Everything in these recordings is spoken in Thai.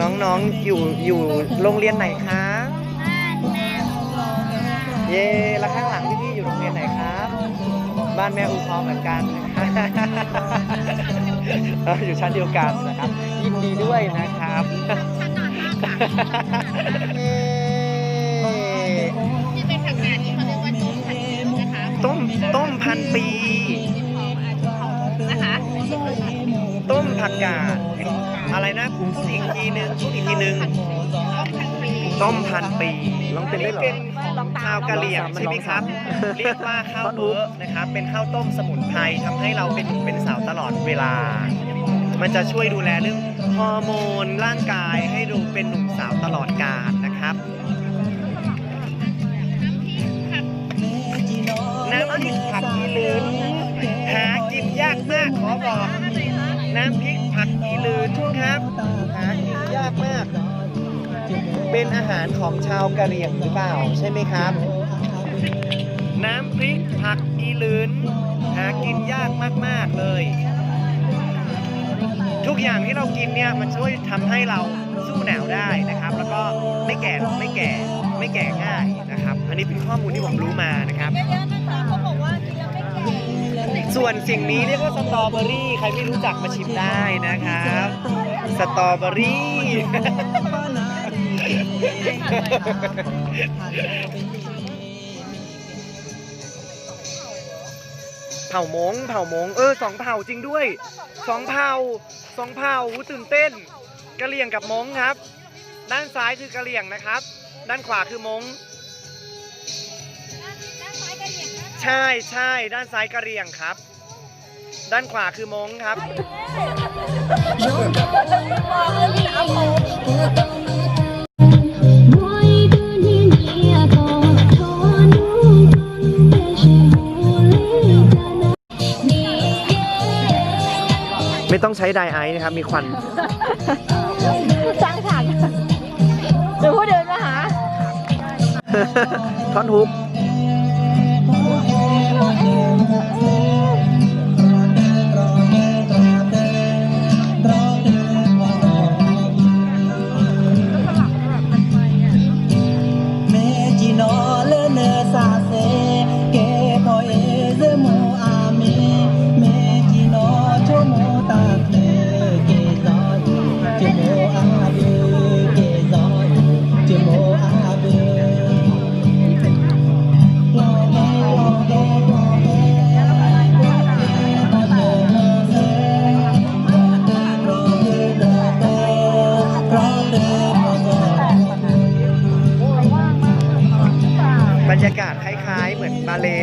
น้องๆอยู่อยู่โรงเรียนไหนคะเย่แล้วข้างหลังพี่ๆอยู่โรงเรียนไหนครับ บ้านแม่อูพอเหมือนกันเอออยู่ชั้นเดียวกันนะครับ ยินดีด้วยนะครับเย้ที่เป็นผักกาดที่เขาเรียกว่าต้มผัดซีอิ๊วนะคะต้มต้มพันปีนะคะต้มผักกาด อะไรนะพูดอีกทีนึงพูดอีกทีนึงต้มผัดซีอิ๊วต้มพันปีลองเป็นได้เหรอเป็นข้าวกะเหรี่ยงใช่ไหมครับ เรียกว่าข้าวเบอร์นะครับ เป็นข้าวต้มสมุนไพรทำให้เราเป็นหนุ่มเป็นสาวตลอดเวลา มันจะช่วยดูแลเรื่องฮอร์โมนร่างกายให้ดูเป็นหนุ่มสาวตลอดกาลนะครับ น้ำพริกผักอีลืนหากินยากมากขอบอก น้ำพริกผัก อีลืนครับหากินยากมาก เป็นอาหารของชาวกะเหรี่ยงหรือเปล่าใช่ไหมครับ น้ำพริกผักอีลืนหากินยากมากๆเลย ทุกอย่างที่เรากินเนี่ยมันช่วยทำให้เราสู้หนาวได้นะครับ แล้วก็ไม่แก่ไม่แก่ไม่แก่ง่ายนะครับ อันนี้เป็นข้อมูลที่ผมรู้มานะครับ วนสิ่งนี้เรียกว่าสตรอเบอรี่ใครไม่รู้จักมาชิมได้นะครับ สตรอเบอรี่ เผ่ามงเผ่ามงเออสองเผ่าจริงด้วยสองเผ่าสองเผ่าหูตื่นเต้นกะเหรี่ยงกับมงครับ ด้านซ้ายคือกะเหรี่ยงนะครับ ด้านขวาคือมงด้านซ้ายกระเหรี่ยงนะใช่ใช่ด้านซ้ายกะเหรี่ยงครับ ด้านขวาคือมงครับ Mỗi dunia kau tonu Ni ไม่ต้องใช้ไดไอซ์นะครับ มีควันสร้างฉากหรือผู้เดินมาหาท่อนฮุก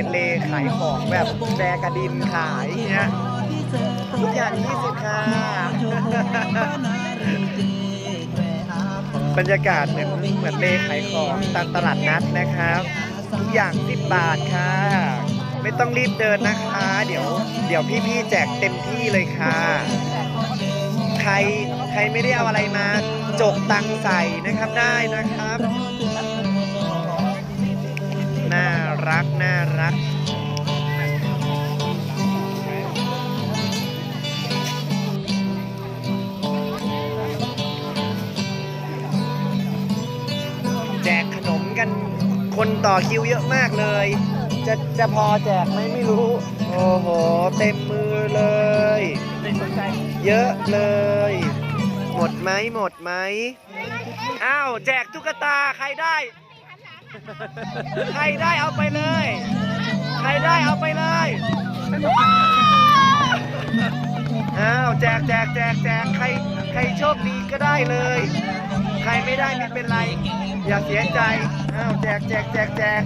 นเลขายของแบบแบกระดินขายเนี่ยทุกอย่าง20ค่ะ บรรยากาศเหมือนเหมือนเลขายของตามตลาดนัดนะครับ ทุกอย่าง10บาทค่ะ ไม่ต้องรีบเดินนะคะ เดี๋ยว เดี๋ยวพี่ๆแจกเต็มที่เลยค่ะ ใครใครไม่ได้เอาอะไรมาจกตังใส่นะครับได้นะครับ รัก น่ารัก แจกขนมกันคนต่อคิวเยอะมากเลย จะจะพอแจกไหมไม่รู้ โอ้โห เต็มมือเลย เยอะเลย หมดไหมหมดไหมอ้าว แจกตุ๊กตาใครได้ ใครได้เอาไปเลย ใครได้เอาไปเลยอ้าวแจกแจกแจกแจกใครใครโชคดีก็ได้เลย ใครไม่ได้ไม่เป็นไร อย่าเสียใจอ้าวแจกแจกแจกแจก